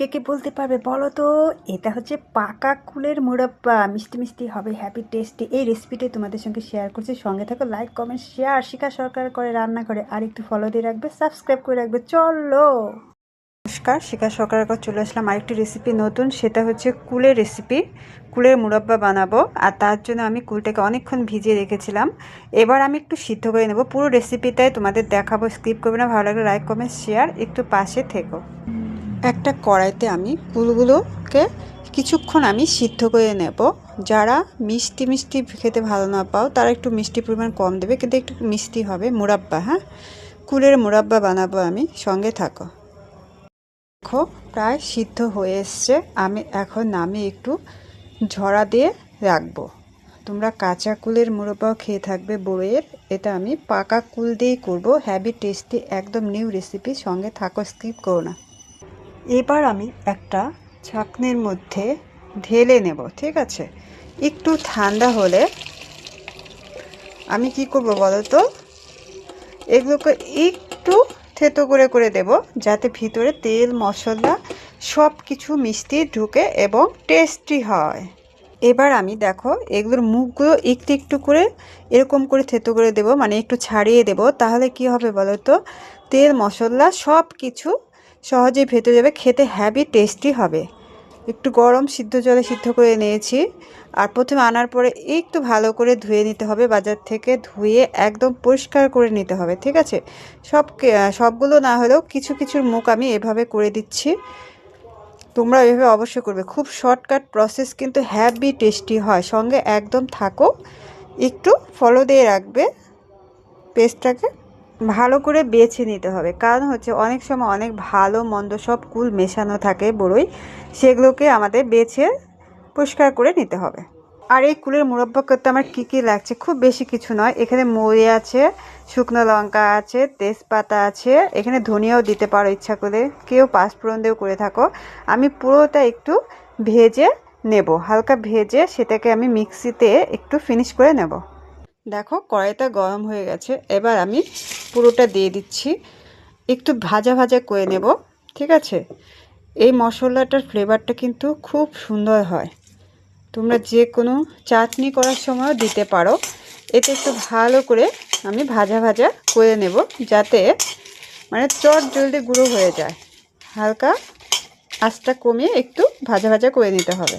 কে কে বলতে পারবে? বলো তো। এটা হচ্ছে পাকা কুলের মুরব্বা। মিষ্টি মিষ্টি হবে হ্যাপি টেস্টি এই রেসিপিটাই তোমাদের সঙ্গে শেয়ার করছি। সঙ্গে থাকো like comment share Shikha Sarkar করে রান্না করে আর একটু ফলো দিয়ে রাখবে সাবস্ক্রাইব করে রাখবে। চলো। নমস্কার, শিখা সরকার করে চলে আসলাম আরেকটি রেসিপি নতুন, সেটা হচ্ছে কুলের রেসিপি কুলের মুরব্বা বানাবো। আর তার জন্য আমি কুলটাকে অনেকক্ষণ ভিজিয়ে রেখেছিলাম। এবার আমি একটু সিদ্ধ করে নেব। পুরো রেসিপিটাই তোমাদের দেখাবো স্কিপ করবে না। ভালো লাগলে লাইক কমেন্ট শেয়ার একটু পাশে থেকো। একটা কড়াইতে আমি কুলগুলোকে কিছুক্ষণ আমি সিদ্ধ করে নেব। যারা মিষ্টি মিষ্টি খেতে ভালো না পাও, তারা একটু মিষ্টি পরিমাণ কম দেবে, কিন্তু একটু মিষ্টি হবে, মুরাব্বা হ্যাঁ? কুলের মুরাব্বা বানাবো আমি, সঙ্গে থাকো। দেখো, প্রায় সিদ্ধ হয়ে এসছে। আমি এখন নামে একটু ঝরা দিয়ে রাখব। তোমরা কাঁচা কুলের মুরব্বাও খেয়ে থাকবে বইয়ের এটা আমি পাকা কুল দিয়েই করব। হ্যাভি টেস্টি একদম নিউ রেসিপি সঙ্গে থাকো স্কিপ করো না। এবার আমি একটা ছাকনির মধ্যে ঢেলে নেব, ঠিক আছে? একটু ঠান্ডা হলে আমি কি করব বলো তো? এগুলোকে একটু থেতো করে করে দেব, যাতে ভিতরে তেল, মশলা সব কিছু মিষ্টি ঢুকে এবং টেস্টি হয়। এবার আমি দেখো, এগুলোর মুখগুলো একটু একটু করে এরকম করে থেতো করে দেব মানে একটু ছাড়িয়ে দেব, তাহলে কি হবে বলো তো? তেল, মশলা সব কিছু সহজেই ভেতরে যাবে, খেতে হ্যাভি টেস্টি হবে। একটু গরম সিদ্ধ জলে সিদ্ধ করে নিয়েছি। আর প্রথমে আনার পরে একটু ভালো করে ধুয়ে নিতে হবে, বাজার থেকে ধুয়ে একদম পরিষ্কার করে নিতে হবে, ঠিক আছে? সব সবগুলো না হলেও কিছু কিছুর মুখ আমি এভাবে করে দিচ্ছি। তোমরা এভাবে অবশ্যই করবে। খুব শর্টকাট প্রসেস কিন্তু হ্যাভি টেস্টি হয়। সঙ্গে একদম থাকো। একটু ফলো দিয়ে রাখবে। পেস্টটাকে ভালো করে বেছে নিতে হবে। কারণ হচ্ছে অনেক সময় অনেক ভালো, মন্দ সব কুল মেশানো থাকে বড়ই, সেগুলোকে আমাদের বেছে পরিষ্কার করে নিতে হবে। আর এই কুলের মুরব্বা করতে আমার কী কী লাগছে? খুব বেশি কিছু নয়। এখানে মরি আছে, শুকনো লঙ্কা আছে, তেজপাতা আছে, এখানে ধনিয়াও দিতে পারো ইচ্ছা করে কেউ পাঁচফোড়ন দিয়েও করে থাকো। আমি পুরোটা একটু ভেজে নেব। হালকা ভেজে সেটাকে আমি মিক্সিতে একটু ফিনিশ করে নেব। দেখো কড়াইটা গরম হয়ে গেছে। এবার আমি পুরোটা দিয়ে দিচ্ছি। একটু ভাজা ভাজা করে নেব, ঠিক আছে? এই মশলাটার ফ্লেভারটা কিন্তু খুব সুন্দর হয়। তোমরা যে কোনো চাটনি করার সময়ও দিতে পারো। এতে একটু ভালো করে আমি ভাজা ভাজা করে নেব যাতে মানে চট জলদি গুঁড়ো হয়ে যায়। হালকা আঁচটা কমিয়ে একটু ভাজা ভাজা করে নিতে হবে।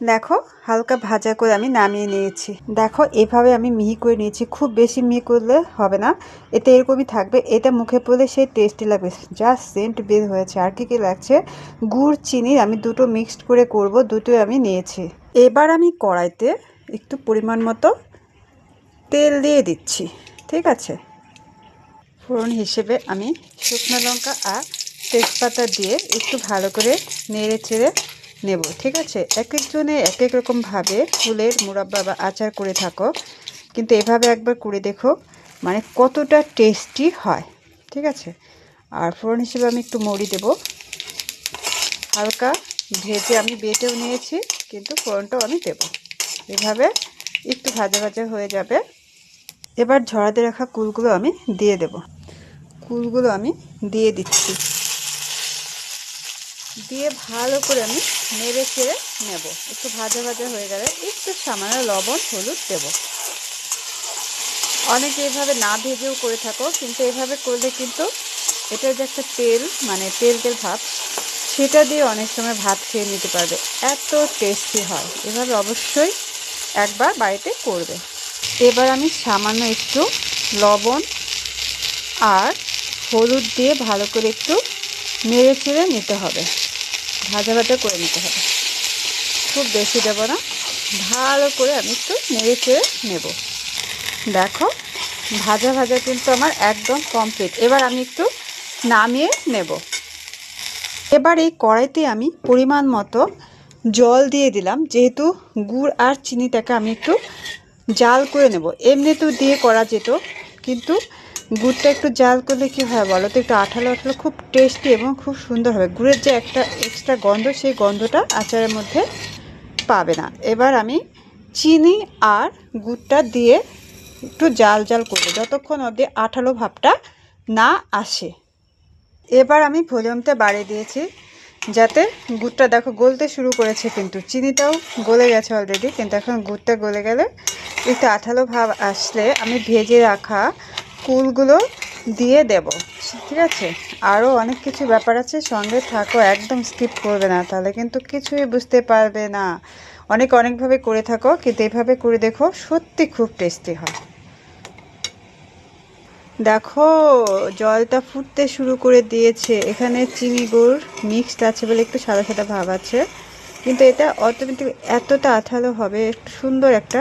দেখো, হালকা ভাজা করে আমি নামিয়ে নিয়েছি। দেখো, এভাবে আমি মিহি করে নিয়েছি। খুব বেশি মিহি করলে হবে না। এতে এরকমই থাকবে। এটা মুখে পড়লে সেই টেস্টি লাগবে। জাস্ট সেন্ট বের হয়েছে। আর কি কী লাগছে? গুড়, চিনি আমি দুটো মিক্সড করে করব। দুটোই আমি নিয়েছি। এবার আমি কড়াইতে একটু পরিমাণ মতো তেল দিয়ে দিচ্ছি। ঠিক আছে? ফোড়ন হিসেবে আমি শুকনো লঙ্কা আর তেজপাতা দিয়ে একটু ভালো করে নেড়ে চেড়ে নেব, ঠিক আছে? এক একজনে এক এক রকমভাবে ফুলের মুরাব্বা বা আচার করে থাকো। কিন্তু এভাবে একবার করে দেখো মানে কতটা টেস্টি হয়, ঠিক আছে? আর ফোড়ন হিসেবে আমি একটু মরি দেব। হালকা ভেজে আমি বেটেও নিয়েছি, কিন্তু ফোড়নটাও আমি দেব। এভাবে একটু ভাজা ভাজা হয়ে যাবে। এবার ঝরাতে রাখা কুলগুলো আমি দিয়ে দেব। কুলগুলো আমি দিয়ে দিচ্ছি। দিয়ে ভালো করে আমি নেড়ে ছেড়ে নেব। একটু ভাজা ভাজা হয়ে গেলে একটু সামান্য লবণ, হলুদ দেব। অনেকে এভাবে না ভেজেও করে থাকো, কিন্তু এভাবে করলে কিন্তু এটা যে একটা তেল মানে তেল তেল ভাব, সেটা দিয়ে অনেক সময় ভাত খেয়ে নিতে পারবে। এত টেস্টি হয়। এভাবে অবশ্যই একবার বাড়িতে করবে। এবার আমি সামান্য একটু লবণ আর হলুদ দিয়ে ভালো করে একটু নেড়ে চেড়ে নিতে হবে। ভাজা ভাজা করে নিতে হবে। খুব বেশি দেব না, ভালো করে আমি একটু নেড়ে চেড়ে নেব। দেখো, ভাজা ভাজা কিন্তু আমার একদম কমপ্লিট এবার আমি একটু নামিয়ে নেব। এবার এই কড়াইতে আমি পরিমাণ মতো জল দিয়ে দিলাম, যেহেতু গুড় আর চিনিটাকে আমি একটু জাল করে নেব। এমনি তো দিয়ে করা যেত, কিন্তু গুড়টা একটু জাল করলে কী হয় বলো তো? একটু আঠালো আঠালো, খুব টেস্টি এবং খুব সুন্দর হবে। গুড়ের যে একটা এক্সট্রা গন্ধ, সেই গন্ধটা আচারের মধ্যে পাবে না। এবার আমি চিনি আর গুড়টা দিয়ে একটু জাল জাল করব যতক্ষণ অবধি আঠালো ভাবটা না আসে। এবার আমি ভলিউমটা বাড়িয়ে দিয়েছি যাতে গুড়টা দেখো গলতে শুরু করেছে কিন্তু। চিনিটাও গলে গেছে অলরেডি কিন্তু এখন গুড়টা গলে গেলে একটু আঠালো ভাব আসলে আমি ভেজে রাখা কুলগুলো দিয়ে দেব। ঠিক আছে? আরও অনেক কিছু ব্যাপার আছে, সঙ্গে থাকো, একদম স্কিপ করবে না, তাহলে কিন্তু কিছুই বুঝতে পারবে না। অনেক অনেকভাবে করে থাকো, কিন্তু এইভাবে করে দেখো সত্যি খুব টেস্টি হয়। দেখো, জলটা ফুটতে শুরু করে দিয়েছে। এখানে চিনি গুড় মিক্সড আছে বলে একটু সাদা সাদা ভাব আছে। কিন্তু এটা অটোমেটিক এতটা আঠালো হবে সুন্দর একটা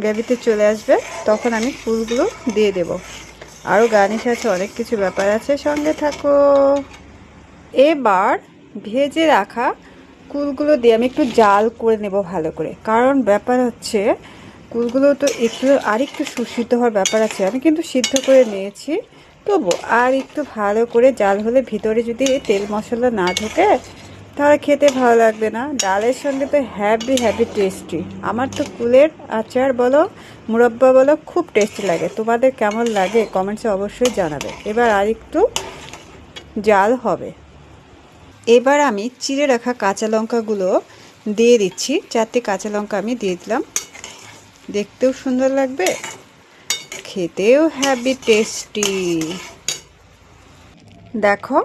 গ্রেভিতে চলে আসবে। তখন আমি ফুলগুলো দিয়ে দেব। আরও গার্নিশ আছে, অনেক কিছু ব্যাপার আছে। সঙ্গে থাকো। এবার ভেজে রাখা কুলগুলো দিয়ে আমি একটু জাল করে নেব ভালো করে। কারণ ব্যাপার হচ্ছে, কুলগুলো তো একটু, আর একটু সুসিদ্ধ হওয়ার ব্যাপার আছে। আমি কিন্তু সিদ্ধ করে নিয়েছি। তবু আর একটু ভালো করে জাল হলে ভিতরে যদি তেল মশলা না ঢোকে তাহলে খেতে ভালো লাগবে না। ডালের সঙ্গে তো হ্যাভি হ্যাভি টেস্টি আমার তো কুলের আচার বলো, মুরব্বা বলো খুব টেস্টি লাগে। তোমাদের কেমন লাগে কমেন্টসে অবশ্যই জানাবে। এবার আর একটু জাল হবে। এবার আমি চিড়ে রাখা কাঁচা লঙ্কাগুলো দিয়ে দিচ্ছি। চারটে কাঁচা লঙ্কা আমি দিয়ে দিলাম। দেখতেও সুন্দর লাগবে, খেতেও হ্যাভি টেস্টি দেখো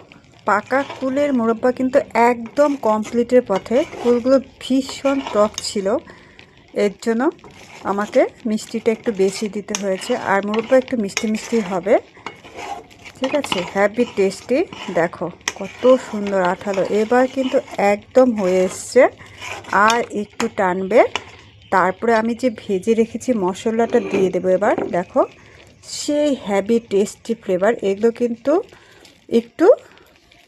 পাকা কুলের মোরব্বা কিন্তু একদম কমপ্লিটের পথে। কুলগুলো ভীষণ টক ছিল। এর জন্য আমাকে মিষ্টিটা একটু বেশি দিতে হয়েছে। আর মোরব্বা একটু মিষ্টি মিষ্টি হবে। ঠিক আছে? হ্যাভি টেস্টি দেখো, কত সুন্দর আঠালো। এবার কিন্তু একদম হয়ে এসছে। আর একটু টানবে। তারপরে আমি যে ভেজে রেখেছি মশলাটা দিয়ে দেবো এবার। দেখো, সেই হ্যাভি টেস্টি ফ্লেভার এগুলো কিন্তু একটু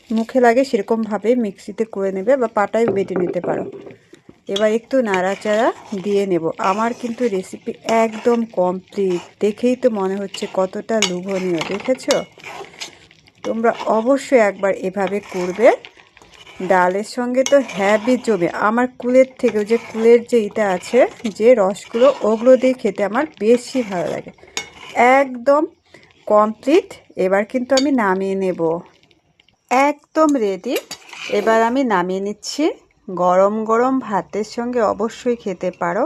মুখে লাগে সেরকমভাবে মিক্সিতে করে নেবে বা পাটায় বেটে নিতে পারো। এবার একটু নাড়াচাড়া দিয়ে নেব। আমার কিন্তু রেসিপি একদম কমপ্লিট দেখেই তো মনে হচ্ছে কতটা লোভনীয়, দেখেছ? তোমরা অবশ্যই একবার এভাবে করবে। ডালের সঙ্গে তো হ্যাবি জমে। আমার কুলের থেকে যে কুলের যে ইটা আছে, যে রসগুলো, ওগুলো দিয়ে খেতে আমার বেশি ভালো লাগে। একদম কমপ্লিট এবার কিন্তু আমি নামিয়ে নেব। একদম রেডি এবার আমি নামিয়ে নিচ্ছি। গরম গরম ভাতের সঙ্গে অবশ্যই খেতে পারো।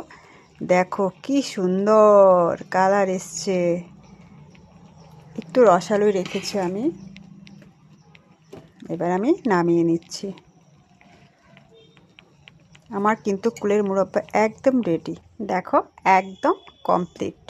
দেখো কি সুন্দর কালার এসছে। একটু রসালোই রেখেছি আমি। এবার আমি নামিয়ে নিচ্ছি। আমার কিন্তু কুলের মুরব্বা একদম রেডি দেখো, একদম কমপ্লিট